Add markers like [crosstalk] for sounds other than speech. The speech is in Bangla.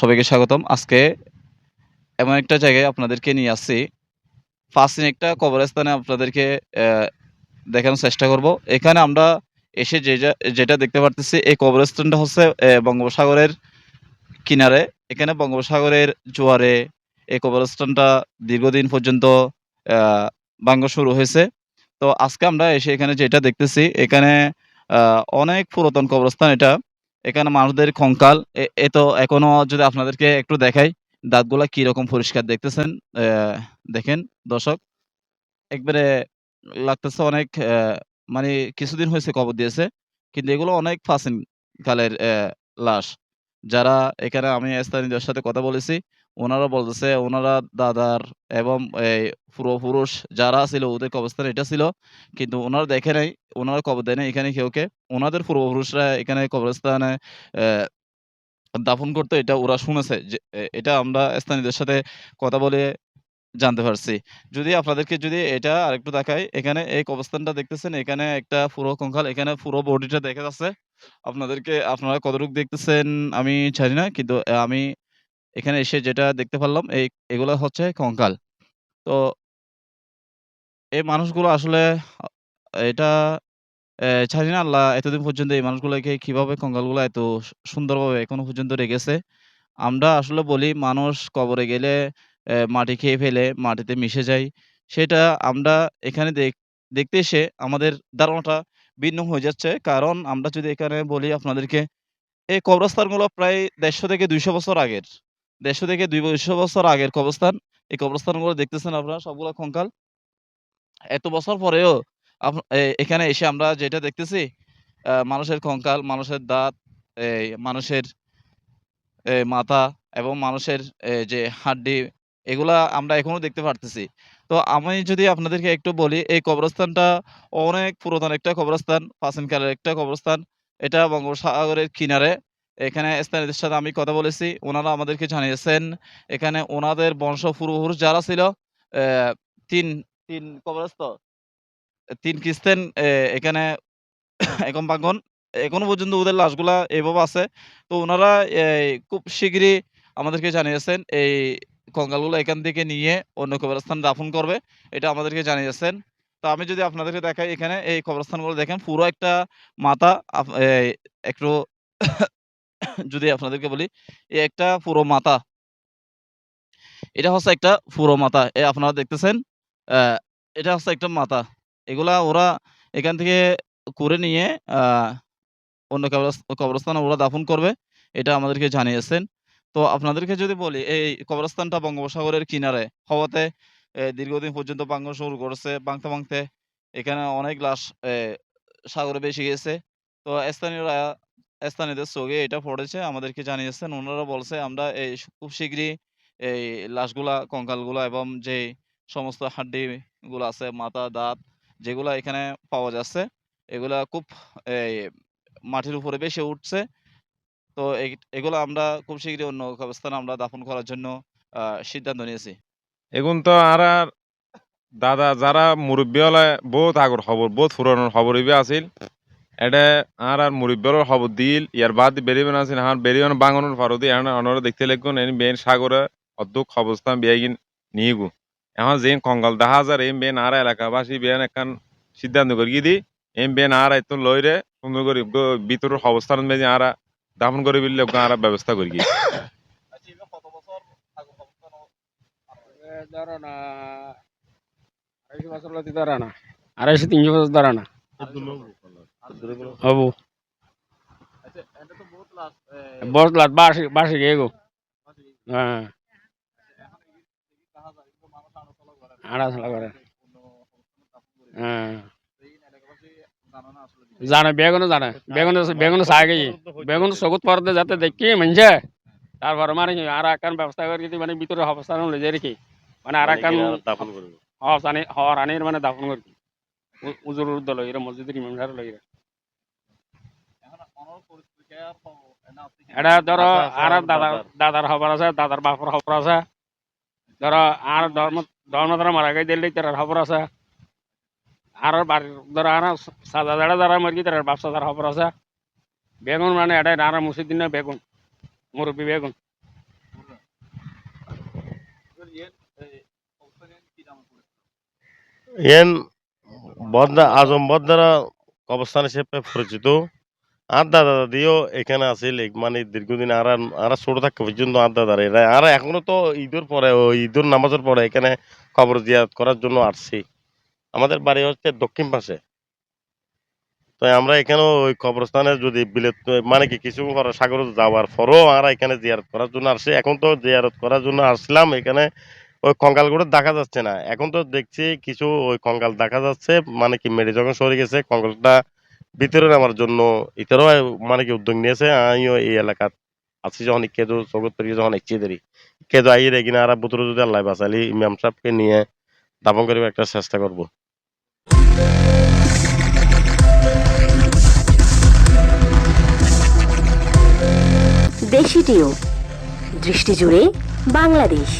সবাইকে স্বাগতম। আজকে এমন একটা জায়গায় আপনাদেরকে নিয়ে আসছি। প্রাচীন একটা কবরস্থানে আপনাদেরকে দেখানোর চেষ্টা করব। এখানে আমরা এসে যে যেটা দেখতে পারতেছি, এই কবরস্থানটা হচ্ছে বঙ্গোপসাগরের কিনারে। এখানে বঙ্গোপসাগরের জোয়ারে এই কবরস্থানটা দীর্ঘদিন পর্যন্ত ভাঙ্গা শুরু হয়েছে। তো আজকে আমরা এসে এখানে যেটা দেখতেছি, এখানে অনেক পুরাতন কবরস্থান এটা। এখানে মানুষদের কঙ্কাল এ তো এখনও যদি আপনাদেরকে একটু দেখাই, দাঁতগুলা কীরকম পরিষ্কার দেখতেছেন। দেখেন দর্শক। একবারে লাগতেছে অনেক মানে কিছুদিন হয়েছে কবর দিয়েছে। কিন্তু এগুলো অনেক প্রাচীন কালের লাশ। যারা এখানে আমি স্থানীয়দের সাথে কথা বলেছি, ওনারা বলতেছে ওনারা দাদার এবং এই পূর্বপুরুষ যারা ছিল ওদের কবরস্থান এটা ছিল। কিন্তু ওনারা দেখে নাই, ওনারা কবর দেয় নাই এখানে কেউকে। ওনাদের পূর্বপুরুষরা এখানে কবরস্থানে দাফন করতে এটা ওরা শুনেছে যে এটা আমরা স্থানীয়দের সাথে কথা বলে জানতে পারছি। যদি আপনাদেরকে যদি এটা আরেকটু দেখাই, এখানে এই কবরস্থানটা দেখতেছেন এখানে একটা পুরো কঙ্কাল এখানে পুরো বডিটা দেখা যাচ্ছে। আপনাদেরকে আপনারা কতটুকু দেখতেছেন আমি জানি না। কিন্তু আমি এখানে এসে যেটা দেখতে পারলাম এই এগুলা হচ্ছে কঙ্কাল। তো এই মানুষগুলো আসলে এটা অ্যা জানি না আল্লাহ এতদিন পর্যন্ত এই মানুষগুলোকে কীভাবে কঙ্কালগুলা এত সুন্দরভাবে এখনও পর্যন্ত রেখেছে। আমরা আসলে বলি মানুষ কবরে গেলে মাটি খেয়ে ফেলে, মাটিতে মিশে যায়। সেটা আমরা এখানে দেখ দেখতে এসে আমাদের ধারণাটা ভিন্ন হয়ে যাচ্ছে। কারণ আমরা যদি এখানে বলি আপনাদেরকে, এই কবরস্থানগুলো প্রায় ১৫০ থেকে ২০০ বছর আগের। ১৫০ থেকে ২০০ বছর আগের কবরস্থান। এই কবরস্থানগুলো দেখতেছেন আপনারা সবগুলো কঙ্কাল। এত বছর পরেও আপ এ এখানে এসে আমরা যেটা দেখতেছি মানুষের কঙ্কাল, মানুষের দাঁত, এই মানুষের মাথা এবং মানুষের যে হাড্ডি এগুলা আমরা এখনও দেখতে পারতেছি। তো আমি যদি আপনাদেরকে একটু বলি এই কবরস্থানটা অনেক পুরাতন একটা কবরস্থান, প্রাচীনকালের একটা কবরস্থান। এটা বঙ্গোপসাগরের কিনারে। এখানে স্থানীয়দের সাথে আমি কথা বলেছি। উনারা আমাদেরকে জানিয়েছেন এখানে উনাদের বংশ পূর্বপুরুষ যারা ছিল ৩ ৩ কবরস্থ ৩ খ্রিস্টান এখানে এখন পাগন এখনও পর্যন্ত ওদের লাশগুলা এভাবে আছে। তো উনারা এই খুব শিগগিরই আমাদেরকে জানিয়েছেন এই কঙ্কালগুলো এখান থেকে নিয়ে অন্য কবরস্থানে দাফন করবে। এটা আমাদেরকে জানিয়েছেন। তো আমি যদি আপনাদেরকে দেখাই এখানে এই কবরস্থানগুলো দেখেন পুরো একটা মাথা একটু [coughs] যদি আপনাদেরকে বলি, এই একটা পুরো মাথা। এটা হচ্ছে একটা পুরো মাথা। এ আপনারা দেখতেছেন। এটা হচ্ছে একটা মাথা। এগুলা ওরা এখান থেকে করে নিয়ে অন্য কবরস কবরস্থানে ওরা দাফন করবে। এটা আমাদেরকে জানিয়েছেন। তো আপনাদেরকে যদি বলি এই কবরস্থানটা বঙ্গোপসাগরের কিনারে হওয়াতে দীর্ঘদিন পর্যন্ত ভাঙ্গন শুরু করেছে। ভাঙতে, ভাঙতে এখানে অনেক লাশ সাগরে বেশি গেছে। তো স্থানীয়রা স্থানীয়দের চোখে এটা পড়েছে আমাদেরকে জানিয়েছেন। ওনারা বলছে আমরা এই খুব শিগগিরই এই লাশগুলা, কঙ্কালগুলা এবং যে সমস্ত হাড্ডিগুলা আছে, মাথা, দাঁত যেগুলা এখানে পাওয়া যাচ্ছে, এগুলা খুব এই মাটির উপরে বেশি উঠছে। তো এগ এগুলা আমরা খুব শিগগিরই অন্য কবরস্থানে আমরা দাফন করার জন্য, আ, সিদ্ধান্ত নিয়েছি। এখন তো আর আর দাদা যারা মুরব্বী হলে বহুত আগর খবর, বহুত পুরানোর খবর ইবে আছিল। এটা আর আর মুরব্বীর খবর দিল, ইয়ার বাদ বেরিবেন আছিল। হার বেরিবেন বাঙনের ফারদি, এখন অনরা দেখতে লাগুন এন বেন সাগরে অদ্দুক অবস্থান বিয়াগিন নিগু এখন যেন কঙ্গাল দেখা হাজার এম বেন আর এলাকাবাসী বেন একখান সিদ্ধান্ত করি দি। এম বেন আর এত লইরে সুন্দর করে ভিতরের অবস্থান বেজে আর দাফন করে বিলে আর ব্যবস্থা করি আচ্ছা আড়াইশো তিনশো বছর হবু। বহুত লাট বাসি বাসি গো আড়া করে। হ্যাঁ। জানে বেগুনও জানে বেগুন বেগুন চাই বেগুন চকুত পড়তে যাতে দেখি মানছে? তারপর মানে আর একখান ব্যবস্থা করে মানে ভিতরে অবস্থান লই যাই রেখি মানে আর একখান হসানি হরানির মানে দাফন করি। উজুর উদ্দ লই মসজিদের ইমাম সাহেব লই এটা ধরো আর দাদার দাদার খবর আছে দাদার বাপর খবর আছে। ধরো আর ধর্ম ধর্ম ধরা মারা গেছে দিল্লি তার খবর আছে। আর আর সাদা দাঁড়া মরি তার আছে। বেগুন মানে এটা আর মুসিদিন বেগুন, মুরব্বী বেগুন। এন বদনা আজম বদনারা কবরস্থান হিসেবে পরিচিত। আর দাদা দাদিও এখানে এক মানে দীর্ঘদিন আর আর ছোট থাকা পর্যন্ত আর দাদার এরা আর এখনও তো ঈদের পরে ঈদের নামাজের পরে এখানে কবর জিয়ারত করার জন্য আসছি। আমাদের বাড়ি হচ্ছে দক্ষিণ পাশে। তো আমরা এখানেও ওই কবরস্থানে যদি বিলেত মানে কি কিছু সাগর যাওয়ার পরও আমরা এখানে জিয়ারত করার জন্য আসছি এখন তো জিয়ারত করার জন্য আসলাম, এখানে ওই কঙ্কালগুলো দেখা যাচ্ছে না। এখন তো দেখছি কিছু ওই কঙ্কাল দেখা যাচ্ছে মানে কি মেরে যখন সরে গেছে, কঙ্কালটা ভিতরে নেওয়ার জন্য ইতারও মানে কি উদ্যোগ নিয়েছে। আমিও এই এলাকাত আছি যখন কেদু জগৎ তৈরি যখন একচি দেরি। কেদু আই রে কিনা আর বুতরে যদি আল্লাহ বাঁচালি, ইমাম সাহেবকে নিয়ে দাপন করিবার একটা চেষ্টা করব। টিও দৃষ্টি জুড়ে বাংলাদেশ।